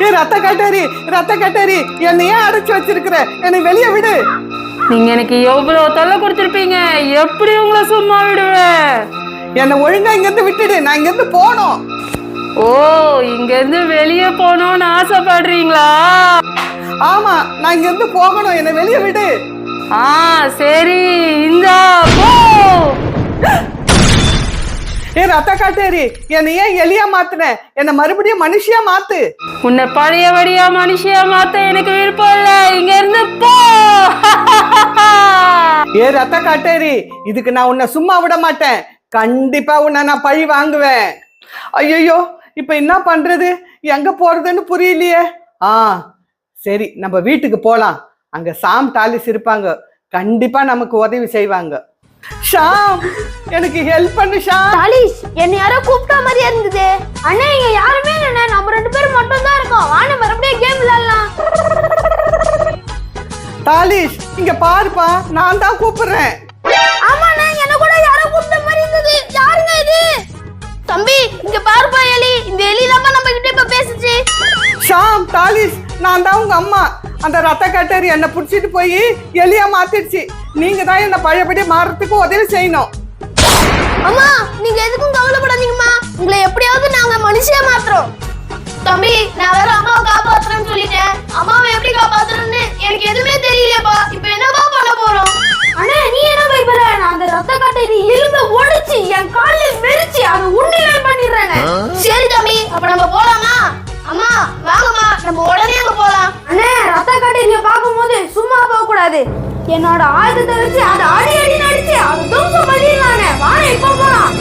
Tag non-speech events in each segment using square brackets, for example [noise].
ஏ ரத்த கட்டேரி ரத்த கட்டேரி என்னை ஏன் அடைச்சு வச்சிருக்கிற. என்னை வெளியே விடு. நீங்க எனக்கு எவ்வளவு தொல்லை கொடுத்துருப்பீங்க? எப்படி உங்களை சும்மா விடுவேன் என்னை ஒழுங்கா இங்கிருந்து விட்டுடு. நான் இங்கிருந்து போகணும். ஓ இங்க இருந்து வெளியே போகணும்னு ஆசைப்படுறீங்களா? ஆமா நான் இங்கிருந்து போகணும். என்னை வெளியே விடு. ஆ சரி. ஏ ரத்த காட்டேரி என்னை ஏன் எலியா மாத்துன? என்னை மறுபடியும் மனுஷியா மாத்து? உன்னை பழையபடியா மனுஷியா மாத்த எனக்கு விருப்பம் இல்ல. இங்க இருந்து போ. ஏ ரத்த காட்டேரி இதுக்கு நான் உன்னை சும்மா விட மாட்டேன். கண்டிப்பா உன்னை நான் பழி வாங்குவேன். ஐயோ இப்ப என்ன பண்றது? எங்க போறதுன்னு புரியலையே. ஆ சரி நம்ம வீட்டுக்கு போலாம். அங்க சாம் டாலிஸ் இருப்பாங்க கண்டிப்பா நமக்கு உதவி செய்வாங்க. ஷாம் எனக்கு ஹெல்ப் பண்ணு ஷாம். தாலிஷ் என்ன யாரோ கூப்பிட்ட மாதிரியா இருந்தது. அண்ணே இங்க யாருமே இல்லைண்ணே நம்ம ரெண்டு பேரும் மட்டும் தான் இருக்கோம். வாங்க மறுபடியும் கேம் விளையாடலாம். தாலிஷ் இங்க பாருப்பா நான் தான் கூப்பிடுறேன். ஆமாண்ணே என்ன கூட யாரோ கூப்பிட்ட மாதிரி இருந்தது. யாருங்க இது? தம்பி இங்க பாருப்பா எலி. இந்த எலி தான் நம்ம கிட்ட இப்ப பேசுச்சு. ஷாம் தாலிஷ் நான் தான் உங்க அம்மா. அந்த ரத்த கட்டேரி என்னை பிடிச்சிட்டு போய் எலியா மாத்திடுச்சு. நீங்க தான் என்ன பழையபடி மாறத்துக்கு உதவி செய்யணும். அம்மா நீங்க எதுக்கும் கவலைப்படாதீங்கம்மா. உங்களை எப்படியாவது நாங்க மனுஷியா மாத்துறோம். தம்பி நான் வேற அம்மாவை காப்பாத்துறேன்னு சொல்லிட்டேன். அம்மாவை எப்படி காப்பாத்துறேன்னு எனக்கு எதுவுமே தெரியலையப்பா. இப்போ என்னப்பா பண்ண போறோம்? அண்ணா நீ என்ன பயப்படுற? நான் அந்த ரத்த கட்டையை எலும்ப ஒடிச்சு என் காலில் மெரிச்சு அதை உண்டியல் பண்ணிடுறேன் சரி தம்பி அப்ப நம்ம போலாமா? அம்மா வாங்கம்மா நம்ம உடனே அங்க போலாம். அண்ணே ரத்த கட்டையை பார்க்கும்போது சும்மா போக கூடாது என்னோட ஆயுதத்தை வச்சு அதை அடி அடி நடிச்சு அதை தூசம் பண்ணிடலானே வாங்க இப்ப போலாம்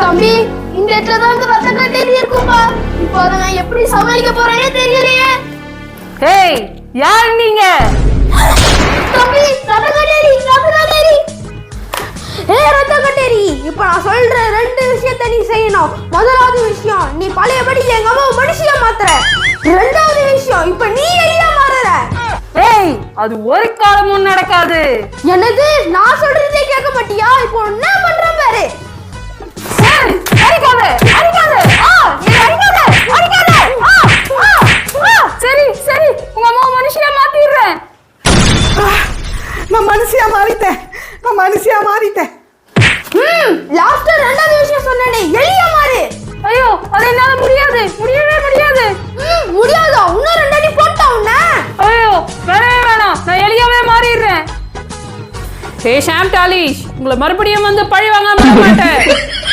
தம்பி இந்த இடத்துல தான் இந்த ரத்த கட்டையில் இருக்கும்பா. இப்போ அதை நான் எப்படி சமாளிக்க போறேனே தெரியலையே. ஏய் யார் நீங்க? தம்பி ரத்த கட்டேரி ரத்த கட்டேரி ஏ ரத்த கட்டேரி இப்போ நான் சொல்ற ரெண்டு விஷயத்தை நீ செய்யணும். முதலாவது விஷயம் நீ பழையபடி எங்க அம்மா மனுஷியா மாத்துற. ரெண்டாவது விஷயம் இப்போ நீ எலியா மாறுற ஏய் அது ஒரு காலமும் நடக்காது. என்னது? நான் சொல்றதே கேட்க மாட்டியா? இப்போ என்ன பண்றேன் பாரு. அடிக்காத அடிக்காத. ஆ நீ அடிக்காத அடிக்காத. ஆ ஆ ஆ. சரி சரி உங்க அம்மா மனுஷியா மாத்திடுறேன். நான் மனுஷியா மாறிட்டேன். நான் மனுஷியா மாறிட்டேன். ம் லாஸ்ட் ரெண்டாவது பேசாம் டாலிஷ் உங்களை மறுபடியும் வந்து பழி வாங்காம மாட்டேன். [laughs]